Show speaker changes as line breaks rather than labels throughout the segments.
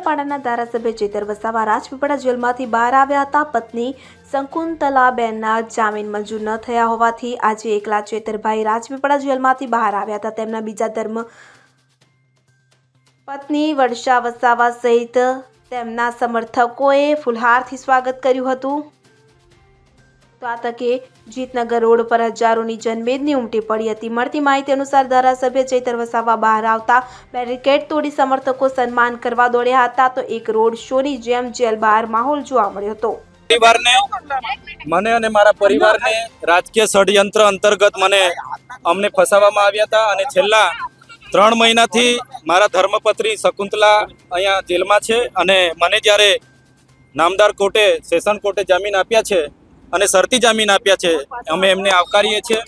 ડેડિયાપાડાના ધારાસભ્ય ચેતર વસાવા રાજપીપળા જેલમાંથી બહાર આવ્યા હતા. પત્ની શંકુંતલાબેનના જામીન મંજૂર ન થયા હોવાથી આજે એકલા ચેતરભાઈ રાજપીપળા જેલમાંથી બહાર આવ્યા હતા. તેમના બીજા ધર્મ પત્ની વર્ષા વસાવા સહિત તેમના સમર્થકોએ ફુલહારથી સ્વાગત કર્યું હતું. તો આ તકે જીતનગર રોડ પર હજારોની જનમેદની ઉમટી પડી હતી. મળતી માહિતી અનુસાર ધારાસભ્ય ચૈતર વસાવા બહાર આવતા બેરિકેડ તોડી સમર્થકો સન્માન કરવા દોડ્યા હતા તો એક રોડ શોની જેમ જેલ બહાર માહોલ જોવા મળ્યો હતો.
મને અને મારા પરિવારને રાજકીય ષડયંત્ર અંતર્ગત મને અમને ફસાવવામાં આવ્યા હતા અને છેલ્લા ત્રણ મહિનાથી મારા ધર્મપત્ની શકુંતલા અહીંયા જેલમાં છે અને મને જ્યારે નામદાર કોર્ટે, સેશન કોર્ટે જામીન આપ્યા છે અને શરતી જામીન આપ્યા છે. અમે એમને આવકારીએ છીએ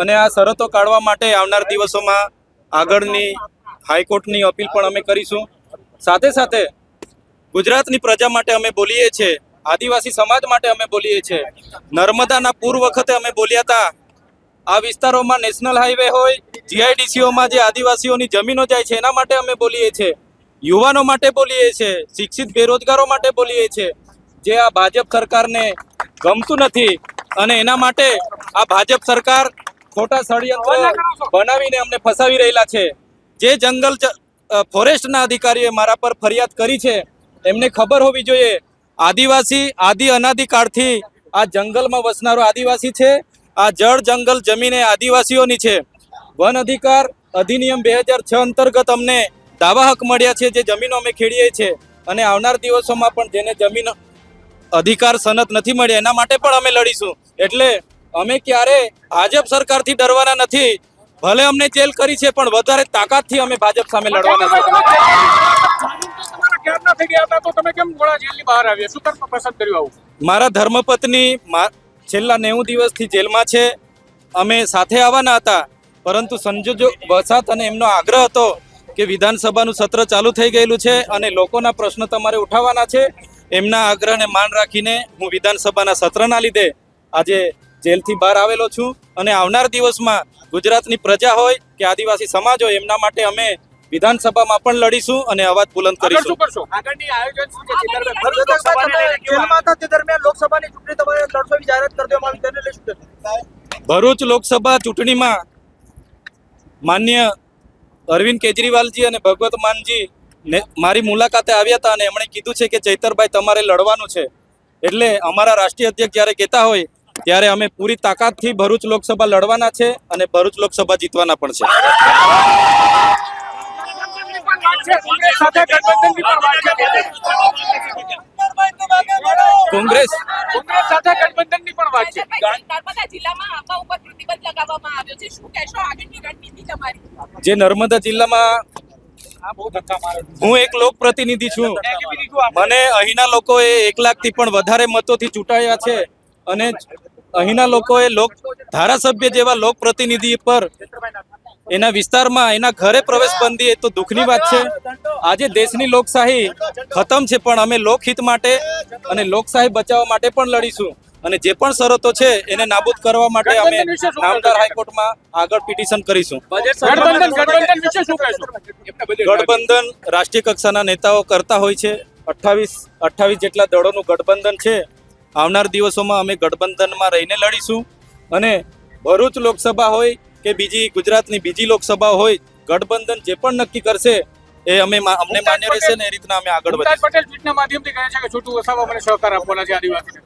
અને આ શરતો કાઢવા માટે આવનાર દિવસોમાં આગળની હાઈકોર્ટની અપીલ પણ અમે કરીશું. સાથે સાથે ગુજરાતની પ્રજા માટે અમે બોલીએ છીએ, આદિવાસી સમાજ માટે અમે બોલીએ છીએ. નર્મદાના પૂર વખતે અમે બોલ્યા હતા, આ વિસ્તારોમાં નેશનલ હાઈવે હોય, જીઆઈડીસીઓમાં જે આદિવાસીઓની જમીનો જાય છે, એના માટે અમે બોલીએ છીએ. યુવાનો માટે બોલીએ છીએ, શિક્ષિત બેરોજગારો માટે બોલીએ છીએ. જે આ ભાજપ સરકારને ગમતું નથી અને એના માટે આ ભાજપ સરકાર ખોટા ષડયંત્ર બનાવીને અમને ફસાવી રહેલા છે. જે જંગલ ફોરેસ્ટના અધિકારીએ મારા પર ફરિયાદ કરી છે એમને ખબર હોવી જોઈએ. આદિવાસી આદિ અનાદિ કાળથી આ જંગલમાં વસનારો આદિવાસી છે. આ જળ જંગલ જમીન એ આદિવાસીઓની છે. વન અધિકાર અધિનિયમ બે હજાર છ અંતર્ગત અમને દાવા હક મળ્યા છે જે જમીનો અમે ખેડીએ છીએ. અને આવનાર દિવસોમાં પણ જેને જમીન અધિકાર સનત નથી મળ્યા, એના માટે પણ અમે લડીશું. એટલે અમે ક્યારે ભાજપ સરકારથી ડરવાના નથી. ભલે અમને જેલ કરી છે, પણ વધારે તાકાતથી અમે ભાજપ સામે લડવાના છે મારા ધર્મપત્ની છેલ્લા નેવું દિવસથી જેલમાં છે. અમે સાથે આવવાના હતા, પરંતુ સંજોજો વસાત અને એમનો આગ્રહ હતો કે વિધાનસભાનું સત્ર ચાલુ થઈ ગયેલું છે અને લોકોના પ્રશ્નો તમારે ઉઠાવવાના છે. એમના આગ્રહને માન રાખીને હું વિધાનસભાના સત્રના લીધે આજે જેલથી બહાર આવેલો છું અને આવનાર દિવસમાં ગુજરાતની પ્રજા હોય કે આદિવાસી સમાજ હોય એમના માટે અમે વિધાનસભામાં પણ લડીશું અને અવાજ બુલંદ કરીશું.
આગળની આયોજન શું છે? ચિત્રભાઈ?
ભરતભાઈ, તમે જેલમાં હતા તે દરમિયાન લોકસભાની ચૂંટણી તમારે લડશો જાહેરાત કરી દેવામાં આવી. તેને લઈ
ભરૂચ લોકસભા ચૂંટણીમાં માન્ય અરવિંદ કેજરીવાલજી અને ભગવત માનજી ને મારી મુલાકાતે આવ્યા હતા અને એમણે કીધું છે કે ચૈતરભાઈ તમારે લડવાનું છે એટલે અમારા રાષ્ટ્રીય અધ્યક્ષ જ્યારે કહેતા હોય ત્યારે અમે પૂરી તાકાતથી ભરૂચ લોકસભા લડવાના છે અને ભરૂચ લોકસભા જીતવાના પણ છે
કોંગ્રેસ સાથે ગઠબંધનની પણ વાત છે.
કોંગ્રેસ
કોંગ્રેસ સાથે ગઠબંધનની પણ વાત છે
નર્મદા જિલ્લામાં આંબા ઉપર પ્રતિબંધ લગાવવામાં આવ્યો છે શું કહેશો આગળની રણનીતિ તમારી
જે નર્મદા જિલ્લામાં હું એક લોક પ્રતિનિધિ છું. મને અહીંના લોકોએ એક લાખથી પણ વધારે મતોથી ચૂંટાયા છે અને અહીંના લોકોએ લોક ધારાસભ્ય જેવા લોક પ્રતિનિધિ પર એના વિસ્તારમાં એના ઘરે પ્રવેશ બંધી એ તો દુઃખની વાત છે આજે દેશની લોકશાહી ખતમ છે, પણ અમે લોકહિત માટે અને લોકશાહી બચાવવા માટે પણ લડીશું અને જે પણ શરતો છે એને નાબૂદ કરવા માટે અમે? નામદાર હાઈકોર્ટમાં આગળ પિટિશન કરીશું.
ગઠબંધન
રાષ્ટ્રીય કક્ષાના નેતાઓ કરતા હોય છે. અઠ્ઠાવીસ અઠ્ઠાવીસ જેટલા દળોનું ગઠબંધન છે. આવનાર દિવસોમાં અમે ગઠબંધનમાં રહીને લડીશું. અને ભરૂચ લોકસભા હોય કે બીજી ગુજરાતની બીજી લોકસભા હોય ગઠબંધન જે પણ નક્કી કરશે એ અમે અમને માન્ય રહેશે ને એ રીતના અમે આગળ વધીશું.
પટેલ ટ્વીટના માધ્યમથી કહે છે કે છોટું વસાવા મને સહકાર આપવાના છે આદિવાસીને.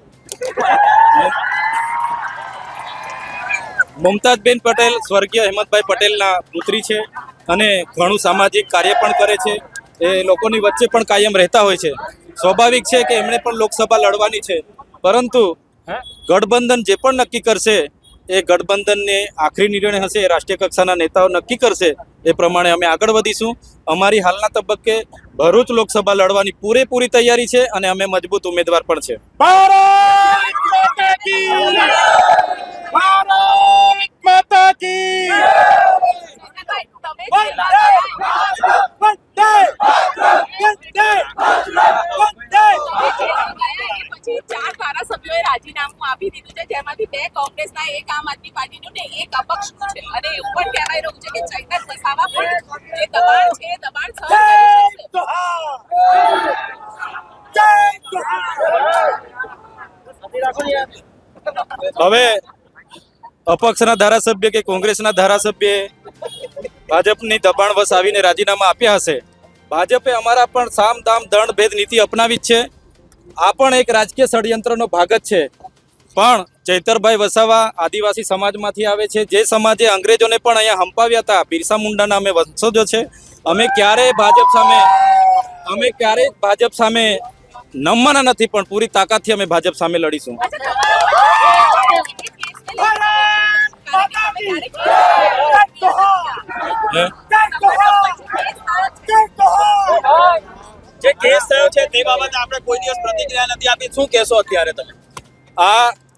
મુમતાજબેન પટેલ સ્વર્ગીય હેમંતભાઈ પટેલના પુત્રી છે અને ઘણું સામાજિક કાર્ય પણ કરે છે. એ લોકોની વચ્ચે પણ કાયમ રહેતા હોય છે. સ્વાભાવિક છે કે એમણે પણ લોકસભા લડવાની છે. પરંતુ ગઠબંધન જે પણ નક્કી કરશે એ ગઠબંધનને આખરી નિર્ણય હશે રાષ્ટ્રીય કક્ષાના નેતાઓ નક્કી કરશે એ પ્રમાણે અમે આગળ વધીશું. અમારી હાલના તબક્કે ભરૂચ લોકસભા લડવાની પૂરેપૂરી તૈયારી છે અને અમે મજબૂત ઉમેદવાર પણ છે. હવે અપક્ષના ધારાસભ્ય કે કોંગ્રેસના ધારાસભ્ય ભાજપની દબાણ વસ આવીને રાજીનામા આપ્યા હશે. ભાજપે અમારા પણ સામ દામ દંડ ભેદ નીતિ અપનાવી છે. આ પણ એક રાજકીય ષડયંત્રનો ભાગ જ છે. પણ ચૈતરભાઈ વસાવા આદિવાસી સમાજમાંથી આવે છે. જે સમાજે અંગ્રેજોને પણ અહીંયા હંપાવ્યા હતા. બિરસા મુંડાના અમે વંશજો છે. અમે ક્યારેય ભાજપ સામે અમે ક્યારેય ભાજપ સામે નમવાના નથી પણ પૂરી તાકાતથી અમે ભાજપ સામે લડીશું.
જે કેસ થયો છે તે બાબતે આપણે કોઈ દિવસ પ્રતિક્રિયા નથી આપી. શું કહેશો અત્યારે તમે?
આ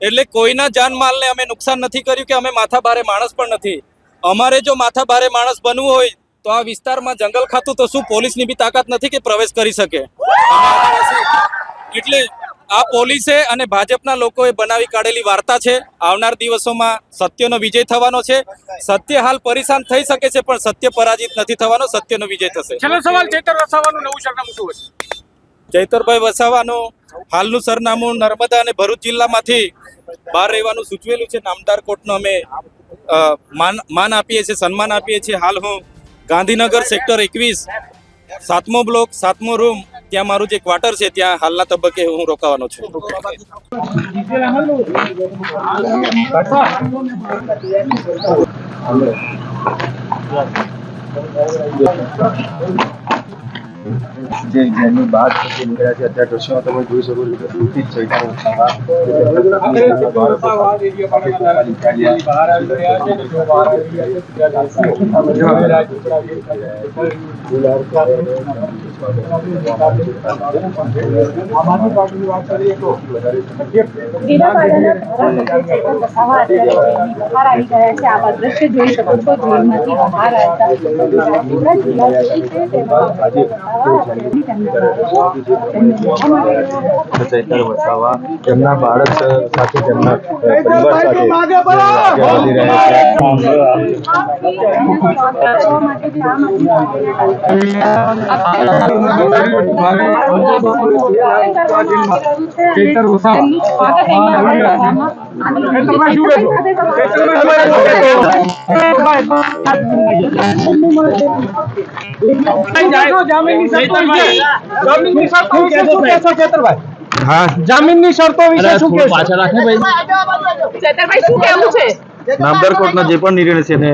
એટલે કોઈના જાનમાલને અમે નુકસાન નથી કર્યું કે અમે માથા ભારે માણસ પણ નથી. અમારે જો માથા ભારે માણસ બનવું હોય, તો આ વિસ્તારમાં જંગલ ખાતું તો શું પોલીસની બી તાકાત નથી કે પ્રવેશ કરી શકે? એટલે આ પોલીસે અને ભાજપના લોકોએ બનાવી કાઢેલી વાર્તા છે. આવનાર દિવસોમાં સત્યનો વિજય થવાનો છે. સત્ય હાલ પરેશાન થઈ શકે છે, પણ સત્ય પરાજિત નથી થવાનો, સત્યનો વિજય થશે.
ચેતર નવું
ચૈતરભાઈ વસાવાનું હાલનું સરનામું નર્મદા અને ભરૂચ જિલ્લામાંથી બહાર રહેવાનું સૂચવેલું છે. નામદાર કોર્ટનો અમે માન માન આપીએ છીએ, સન્માન આપીએ છીએ. હાલ હું ગાંધીનગર સેક્ટર એકવીસ, સાતમો બ્લોક, સાતમો રૂમ, ત્યાં મારું જે ક્વાર્ટર છે, ત્યાં હાલના તબક્કે હું રોકાવાનો છું.
જે જેની બાદ પછી નીકળ્યા છે અત્યારે દ્રશ્યોમાં તમે જોઈ શકો છો કે સૂચિત ચૈતર
વીરાપાડાના ધારાસભ્ય ચેતન વસાવા અત્યારે જેલની બહાર આવી ગયા છે આવા દ્રશ્ય જોઈ શકો છો જેલમાંથી બહાર આવતા
ચૈતર વસાવા તેમના બાળક સાથે તેમના પરિવાર સાથે વધી રહ્યા છે
કરવા માટે જે આમ આદમી ચેતર
જામીનની શરતો વિશે જામીનની શરતો વિશે શું કહેશો ચેતરભાઈ
હા
જામીનની શરતો વિશે શું કહેશો
ચેતરભાઈ શું કહેવું છે
નામદાર કોર્ટનો જે પણ નિર્ણય છે એને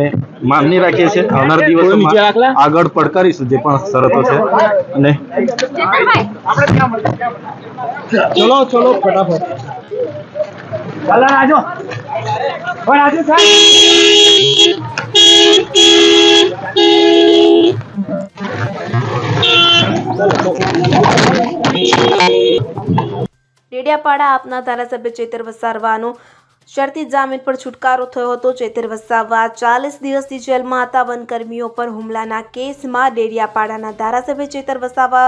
માન્ય રાખીએ છીએ. આવનાર દિવસોમાં આગળ પડકારીશું જે પણ શરતો છે. અને
ચલો ચલો ફટાફટ.
ડેડિયાપાડા આપના ધારાસભ્ય ચેતર વસાવાનો શરતી જામીન પર છુટકારો થયો હતો. ચેતર વસાવા ચાલીસ દિવસથી જેલમાં હતા. વનકર્મીઓ પર હુમલાના કેસમાં ડેડિયાપાડાના ધારાસભ્ય ચેતર વસાવા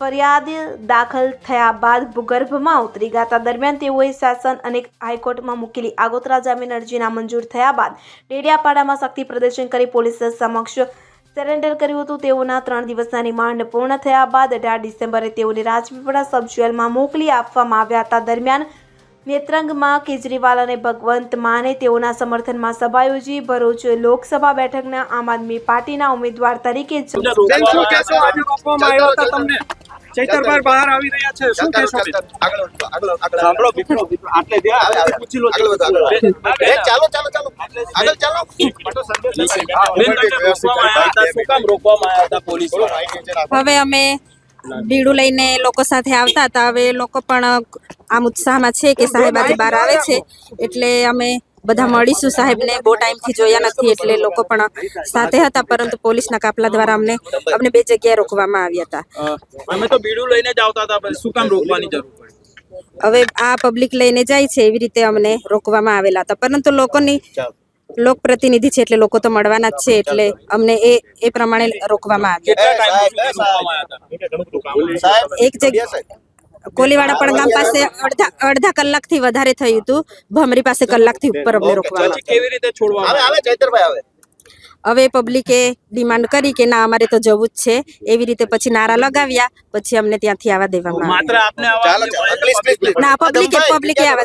ફરિયાદ દાખલ થયા બાદ ભૂગર્ભમાં ઉતરી ગયા દરમિયાન તેઓએ શાસન અને હાઈકોર્ટમાં મૂકેલી આગોતરા જામીન અરજીના મંજૂર થયા બાદ ડેડિયાપાડામાં શક્તિ પ્રદર્શન કરી પોલીસ સમક્ષ સરેન્ડર કર્યું હતું. તેઓના ત્રણ દિવસના રિમાન્ડ પૂર્ણ થયા બાદ અઢાર ડિસેમ્બરે તેઓને રાજપીપળા સબ જેલમાં મોકલી આપવામાં આવ્યા હતા. દરમિયાન નેત્રંગમાં કેજરીવાલ અને ભગવંત માને તેઓના સમર્થનમાં સભા યોજી ભરૂચ લોકસભા બેઠકના આમ આદમી પાર્ટીના ઉમેદવાર તરીકે જ
બેન શું કહેશો આજે રોકવામાં આવ્યા હતા તમને ચૈતરભાઈ બહાર આવી રહ્યા છે શું કહેશો બેન?
સાંભળો મિત્રો આટલે ત્યાં આગળ પૂછી લો આગળ ચાલો ચાલો ચાલો આગળ ચાલો બેન, તમને રોકવામાં આવ્યા હતા. શું કામ રોકવામાં આવ્યા હતા પોલીસ
હવે અમે બીડું લઈને લોકો સાથે આવતા હતા. હવે લોકો પણ આમ ઉત્સાહમાં છે કે સાહેબ આજે બહાર આવે છે. એટલે અમે બધા મળીશું સાહેબને. બહુ ટાઈમથી જોયા નથી એટલે લોકો પણ સાથે હતા પરંતુ પોલીસના કાફલા દ્વારા અમને અમને બે જગ્યાએ રોકવામાં આવ્યા હતા.
અમે તો બીડું લઈને જ આવતા હતા શું કામ રોકવાની જરૂર પડી?
હવે આ પબ્લિક લઈને જાય છે એવી રીતે અમને રોકવામાં આવેલા હતા. પરંતુ લોકોની લોકપ્રતિનિધિ છે એટલે લોકો તો મળવાના જ છે એટલે અમને એ એ પ્રમાણે રોકવામાં આવ્યું. એક જગ્યા કોલીવાડા પણ ગામ પાસે અડધા અડધા કલાકથી વધારે થયું હતું. ભમરી પાસે કલાકથી ઉપર અમને રોકવામાં હવે પબ્લિકે ડિમાન્ડ કરી કે ના અમારે તો જવું જ છે. એવી રીતે પછી નારા લગાવ્યા. પછી અમને ત્યાંથી આવવા દેવામાં ના, પબ્લિકે પબ્લિકે આવે